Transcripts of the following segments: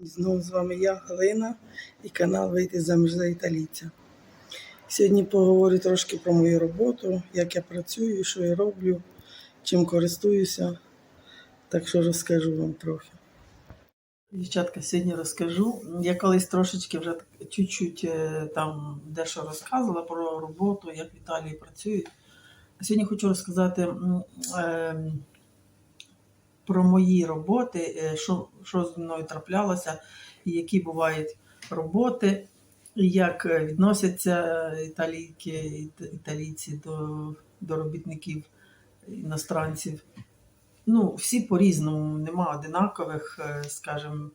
Знову з вами я, Галина, і канал Вийти заміж за італійця. Сьогодні поговорю трошки про мою роботу, як я працюю, що я роблю, чим користуюся. Так що розкажу вам трохи. Дівчатка, сьогодні розкажу. Я колись трошечки вже чуть-чуть е, там дещо розказувала про роботу, як в Італії працюють. А сьогодні хочу розказати е, про мої роботи, е, що, що зі мною траплялося, які бувають роботи, як е, відносяться італійки, італійці до, до робітників іностранців. Ну, всі по-різному, нема одинакових, е, скажімо,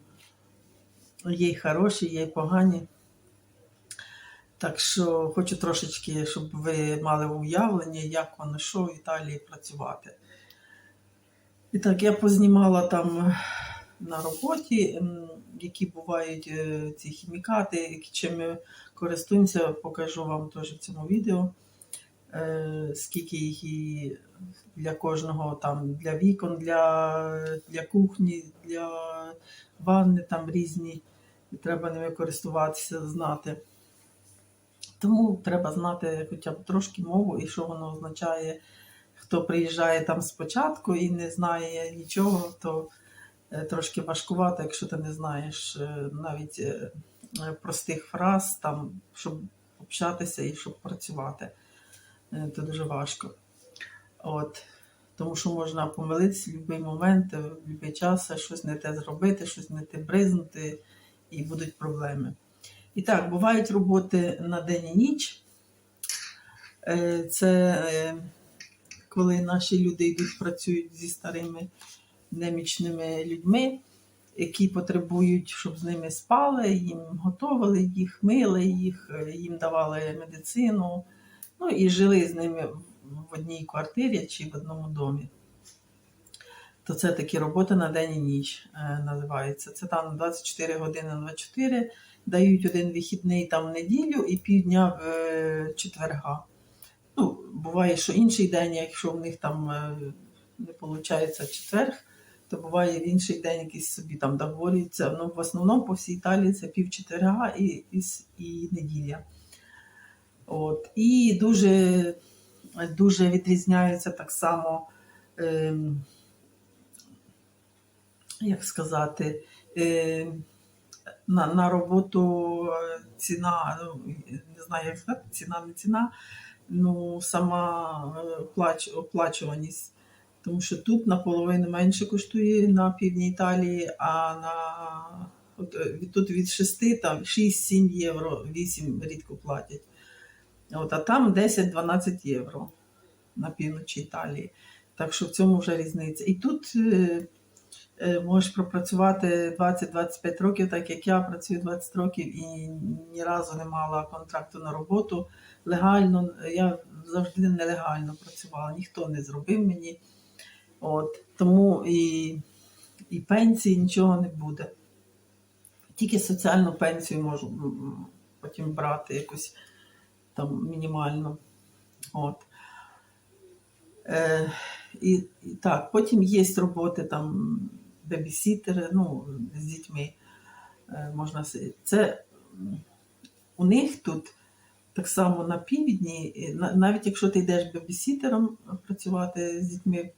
є й хороші, є й погані. Так що хочу трошечки, щоб ви мали уявлення, як воно що в Італії працювати. І так, я познімала там на роботі, які бувають е, ці хімікати, чим ми користуємося, покажу вам теж в цьому відео. Е, Скільки їх для кожного там для вікон, для, для кухні, для ванни там різні. І треба ними користуватися, знати. Тому треба знати хоча б трошки мову і що воно означає. Хто приїжджає там спочатку і не знає нічого, то е, трошки важкувато, якщо ти не знаєш е, навіть е, простих фраз, там, щоб общатися і щоб працювати. Це дуже важко. От. Тому що можна помилитися в будь-який момент, в будь-який час, щось не те зробити, щось не те бризнути, і будуть проблеми. І так, бувають роботи на день і ніч. Це коли наші люди йдуть, працюють зі старими немічними людьми, які потребують, щоб з ними спали, їм готували їх, мили їх, їм давали медицину, ну і жили з ними в одній квартирі чи в одному домі. То це такі роботи на день і ніч е, називаються. Це там 24 години на 24, дають один вихідний там в неділю і півдня в е, четверга. Ну, буває, що інший день, якщо в них там е, не виходить четверг, то буває в інший день якийсь собі там договорюються. Ну, в основному по всій Італії це пів і, і, і неділя. От. І дуже, дуже відрізняються так само, ем, як сказати, ем, на, на роботу е, ціна, ну, не знаю, як сказати, ціна не ціна, ну, сама е, оплач, оплачуваність. Тому що тут наполовину менше коштує на півдні Італії, а на от, е, тут від 6, там 6-7 євро, 8 рідко платять. От, а там 10-12 євро на півночі Італії. Так що в цьому вже різниця. І тут е, е, можеш пропрацювати 20-25 років, так як я працюю 20 років і ні разу не мала контракту на роботу. Легально, я завжди нелегально працювала, ніхто не зробив мені. От, тому і, і пенсії нічого не буде. Тільки соціальну пенсію можу потім брати якусь там мінімально. От. Е, і, і так, потім є роботи там бебісітери, ну, з дітьми. Е, можна Це у них тут так само на півдні, навіть якщо ти йдеш бебісітером працювати з дітьми,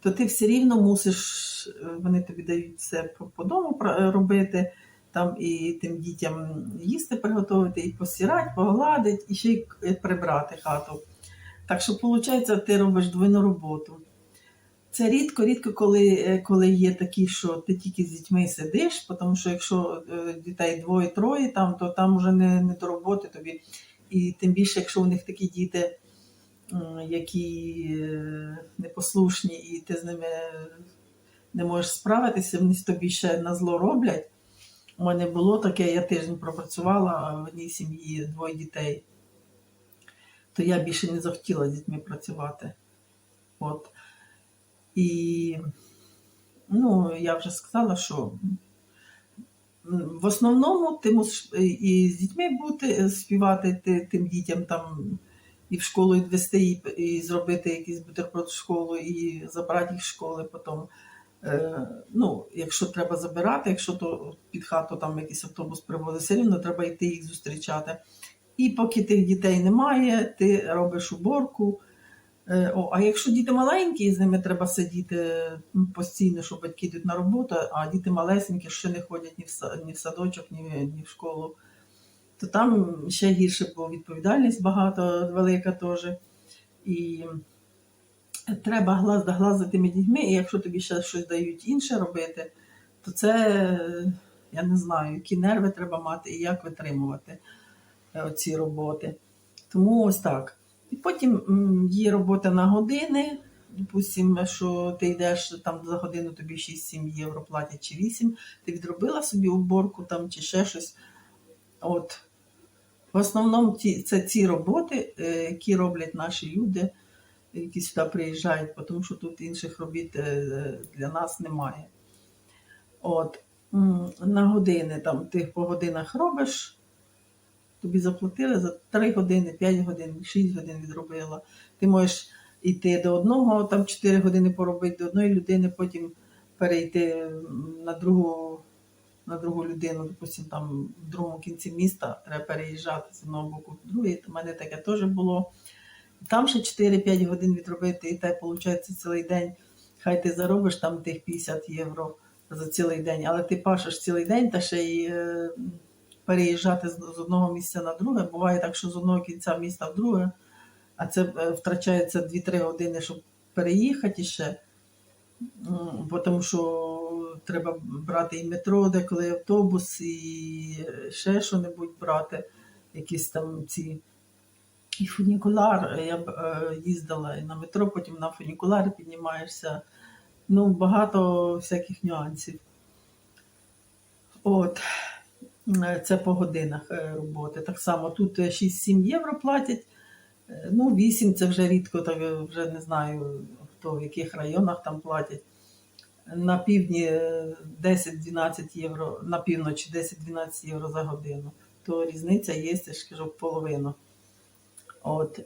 то ти все рівно мусиш, е, вони тобі дають все по, дому робити, там і тим дітям їсти приготувати, і постирати, погладити, і ще й е, прибрати хату. Так що, виходить, ти робиш двойну роботу. Це рідко, рідко, коли, е, коли є такі, що ти тільки з дітьми сидиш, тому що якщо е, дітей двоє-троє, там, то там вже не, не до роботи тобі. І тим більше, якщо у них такі діти, які е, непослушні, і ти з ними не можеш справитися, вони тобі ще на зло роблять. У мене було таке, я тиждень пропрацювала в одній сім'ї двоє дітей. То я більше не захотіла з дітьми працювати. От. І ну, я вже сказала, що в основному ти мусиш і- з дітьми бути, е, співати ти- тим дітям там і в школу відвести, і, і зробити якийсь бутерброд в школу, і забрати їх з школи потім. Е, ну, якщо треба забирати, якщо то під хату там якийсь автобус привозить, все рівно треба йти їх зустрічати. І поки тих дітей немає, ти робиш уборку. Е, О, а якщо діти маленькі, і з ними треба сидіти постійно, що батьки йдуть на роботу, а діти малесенькі, що не ходять ні в, ні в садочок, ні, в- ні в школу, то там ще гірше, бо відповідальність багато велика теж. І треба глаз до глаз тими дітьми, і якщо тобі ще щось дають інше робити, то це я не знаю, які нерви треба мати і як витримувати е, ці роботи. Тому ось так. І потім є робота на години. Допустимо, що ти йдеш там за годину тобі 6-7 євро платять чи 8, ти відробила собі уборку там чи ще щось. От. В основному це ці роботи, е, які роблять наші люди, які сюди приїжджають, тому що тут інших робіт е, для нас немає. От. На години там ти по годинах робиш, тобі заплатили за 3 години, 5 годин, 6 годин відробила. Ти можеш йти до одного, там 4 години поробити до одної людини, потім перейти на другу, на другу людину, допустим, там в другому кінці міста треба переїжджати з одного боку в другий. У мене таке теж було. Там ще 4-5 годин відробити, і те виходить цілий день. Хай ти заробиш там тих 50 євро за цілий день, але ти пашеш цілий день та ще й е, переїжджати з, одного місця на друге. Буває так, що з одного кінця міста в друге, а це е, втрачається 2-3 години, щоб переїхати ще. Тому що треба брати і метро, деколи автобус, і ще що-небудь брати, якісь там ці. І фунікулар, я б е, їздила і на метро, потім на фунікуларі піднімаєшся. Ну, багато всяких нюансів. От, Е, це по годинах е, роботи. Так само тут е, 6-7 євро платять. Е, Ну, 8 це вже рідко, так е, вже не знаю, хто в яких районах там платять. На півдні е, 10-12 євро, на півночі 10-12 євро за годину. То різниця є, я ж кажу, половину. От.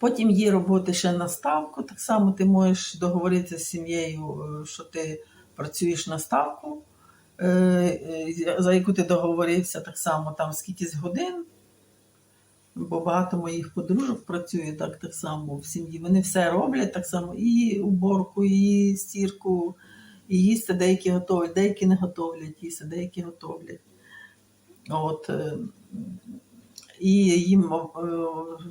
Потім є роботи ще на ставку. Так само ти можеш договоритися з сім'єю, е, що ти працюєш на ставку, е, е, за яку ти договорився, так само там скількись годин. Бо багато моїх подружок працює так, так само в сім'ї. Вони все роблять так само, і уборку, і стірку, і їсти деякі готовлять, деякі не готовлять їсти, деякі готовлять. От, е, і їм е,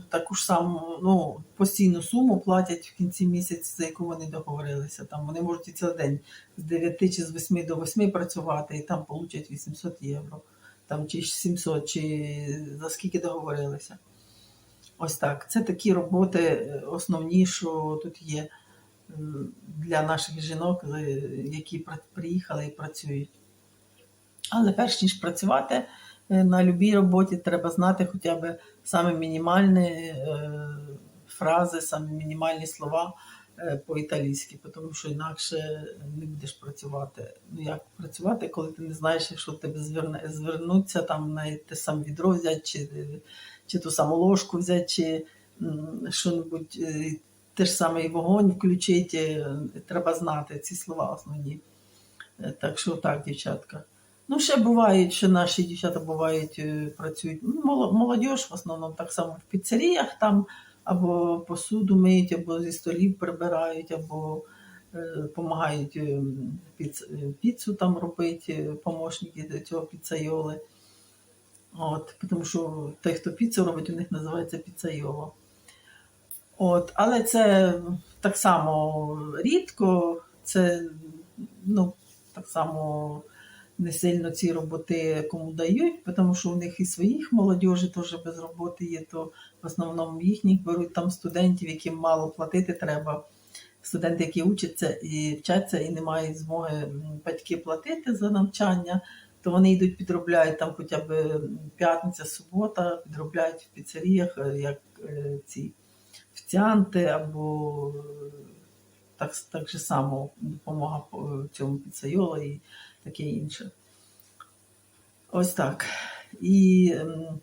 таку ж саму ну, постійну суму платять в кінці місяця, за яку вони договорилися. Там вони можуть і цілий день з 9 чи з 8 до 8 працювати, і там получать 800 євро, там, чи 700, чи за скільки договорилися. Ось так. Це такі роботи е, основні, що тут є для наших жінок, які приїхали і працюють. Але перш ніж працювати на будь-якій роботі, треба знати хоча б саме мінімальні е, фрази, саме мінімальні слова е, по-італійськи, тому що інакше не будеш працювати. Ну як працювати, коли ти не знаєш, якщо тебе зверне, звернуться там на те саме відро взяти, чи, чи ту саму ложку взяти, чи що-небудь, е, те ж саме і вогонь включити, е, треба знати ці слова основні. Е, Так що так, дівчатка. Ну, ще бувають, що наші дівчата бувають, е, працюють. Ну, моло- молодіж в основному так само в піцеріях там або посуду миють, або зі столів прибирають, або допомагають піц, е, піцу там робити, е, помощники цього піцайоли. От, тому що той, хто піцу робить, у них називається піцайоло. От, але це так само рідко, це ну, так само не сильно ці роботи кому дають, тому що у них і своїх молодіжі теж без роботи є, то в основному їхніх беруть там студентів, яким мало платити треба. Студенти, які учаться і вчаться, і не мають змоги батьки платити за навчання, то вони йдуть підробляють там хоча б п'ятниця, субота, підробляють в піцеріях, е, як е, ці офіціанти або е, так, так же само допомога цьому піцайолу і таке інше. Ось так. І ем,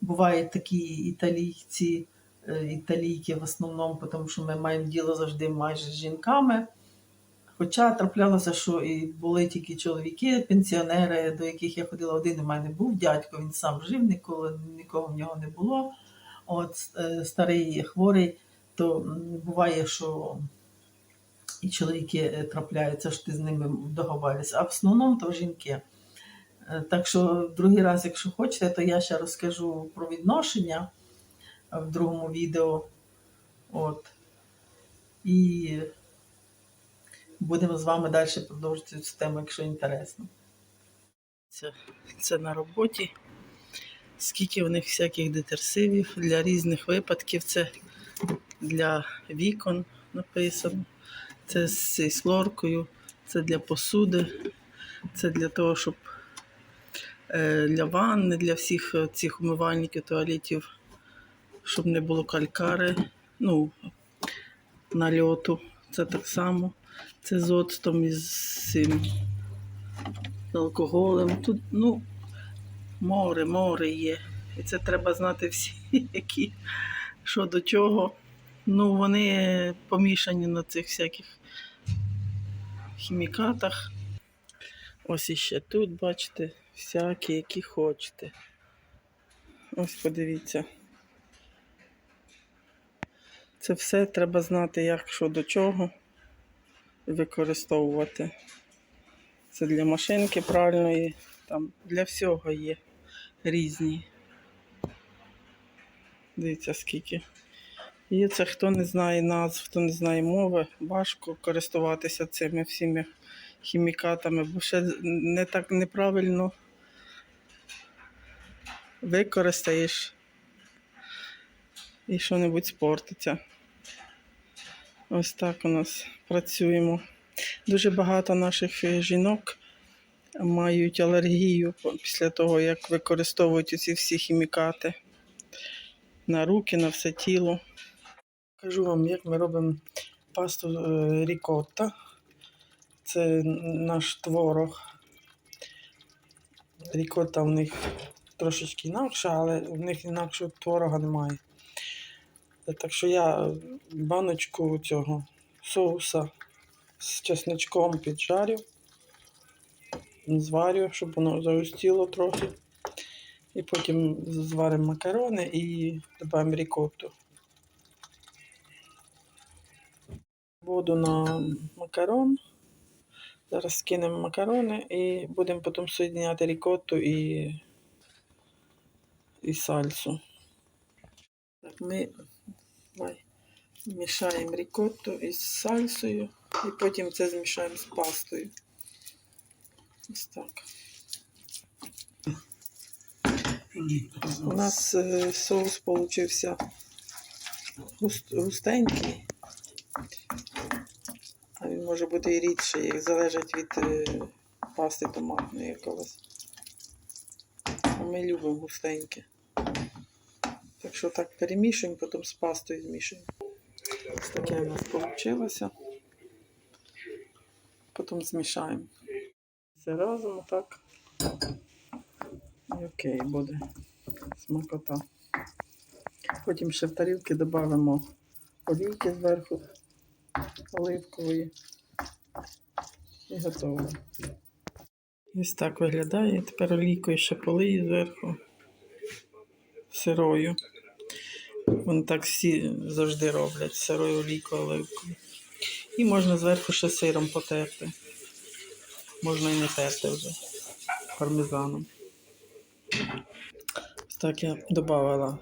бувають такі італійці, е, італійки в основному, тому що ми маємо діло завжди майже з жінками. Хоча траплялося, що і були тільки чоловіки, пенсіонери, до яких я ходила один у мене був дядько, він сам жив, ніколи нікого в нього не було. От е, старий хворий, то буває, що і чоловіки е, трапляються, що ти з ними договарюєшся, а в основному то жінки. Е, Так що другий раз, якщо хочете, то я ще розкажу про відношення е, в другому відео. От. І будемо з вами далі продовжувати цю тему, якщо інтересно. Це, це на роботі. Скільки в них всяких детерсивів для різних випадків. Це для вікон написано. Це з цією хлоркою, це для посуди, це для того, щоб е, для ванни, для всіх е, цих умивальників, туалетів, щоб не було калькари, ну, нальоту. Це так само. Це з оцтом і з цим алкоголем. Тут, ну, море, море є. І це треба знати всі, які, що до чого. Ну, вони помішані на цих всяких хімікатах. Ось іще тут, бачите, всякі, які хочете. Ось подивіться. Це все треба знати, як що до чого використовувати. Це для машинки правильної, там для всього є різні. Дивіться скільки. І це хто не знає назв, хто не знає мови, важко користуватися цими всіми хімікатами, бо ще не так неправильно використаєш і що-небудь спортиться. Ось так у нас працюємо. Дуже багато наших жінок мають алергію після того, як використовують ці всі хімікати на руки, на все тіло. Кажу вам, як ми робимо пасту е, рікотта. Це наш творог. Рікотта в них трошечки інакша, але в них інакшого творога немає. Так що я баночку цього соуса з чесничком піджарю, зварю, щоб воно загустіло трохи. І потім зваримо макарони і додаємо рікотту. Воду на макарон. Зараз скинемо макарони і будемо потім соєдиняти рікотту і, і сальсу. Так, ми мішаємо рікотту із сальсою і потім це змішаємо з пастою. Ось так. У нас е, соус получився густенький. А він може бути і рідший, як залежить від е, пасти томатної якогось. Ми любимо густеньке. Так що так перемішуємо, потім з пастою змішуємо. Ось таке у нас вийшло. Потім змішаємо. Все разом так. І окей, буде смакота. Потім ще в тарілки додамо олійки зверху оливкової. І готово. Ось так виглядає. Тепер олійкою ще полию зверху сирою. Вони так всі завжди роблять сирою олійкою оливкою. І можна зверху ще сиром потерти. Можна і не терти вже пармезаном. Ось так я додавала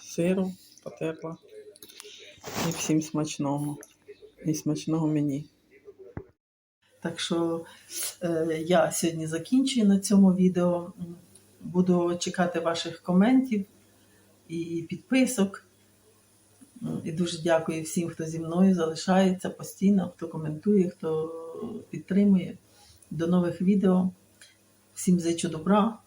сиру, потерла. І всім смачного. І смачного мені. Так що е, я сьогодні закінчую на цьому відео. Буду чекати ваших коментів і підписок. І дуже дякую всім, хто зі мною залишається постійно, хто коментує, хто підтримує. До нових відео. Всім зичу добра,